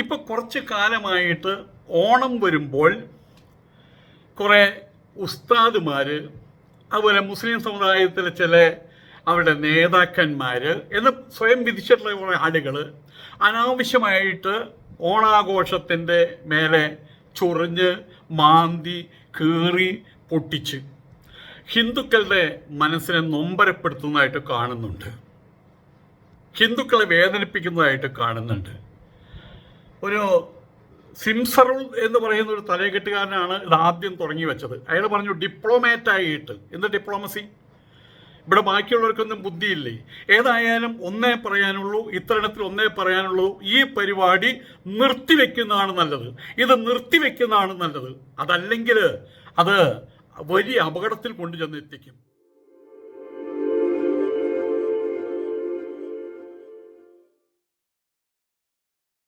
ഇപ്പൊ കുറച്ച് കാലമായിട്ട് ഓണം വരുമ്പോൾ കുറേ ഉസ്താദുമാർ അതുപോലെ മുസ്ലിം സമുദായത്തിലെ ചില അവരുടെ നേതാക്കന്മാർ എന്ന് സ്വയം വിധിച്ചിട്ടുള്ള കുറേ ആളുകൾ അനാവശ്യമായിട്ട് ഓണാഘോഷത്തിന്റെ മേലെ ചൊറിഞ്ഞ് മാന്തി കീറി പൊട്ടിച്ച് ഹിന്ദുക്കളുടെ മനസ്സിനെ നൊമ്പരപ്പെടുത്തുന്നതായിട്ട് കാണുന്നുണ്ട്. ഹിന്ദുക്കളെ വേദനിപ്പിക്കുന്നതായിട്ട് കാണുന്നുണ്ട്. ഒരു സിംസറുൾ എന്ന് പറയുന്ന ഒരു തലകെട്ടുകാരനാണ് ഇത് ആദ്യം തുടങ്ങി വെച്ചത്. അയാൾ പറഞ്ഞു ഡിപ്ലോമാറ്റായിട്ട് എന്ത് ഡിപ്ലോമസി ഇവിടെ ബാക്കിയുള്ളവർക്കൊന്നും ബുദ്ധിയില്ലേ? ഏതായാലും ഒന്നേ പറയാനുള്ളൂ ഇത്തരണത്തിൽ ഒന്നേ പറയാനുള്ളൂ ഈ പരിപാടി നിർത്തിവെക്കുന്നതാണ് നല്ലത്. ഇത് നിർത്തിവെക്കുന്നതാണ് നല്ലത്. അതല്ലെങ്കിൽ അത് വലിയ അപകടത്തിൽ കൊണ്ടുചെന്ന് എത്തിക്കും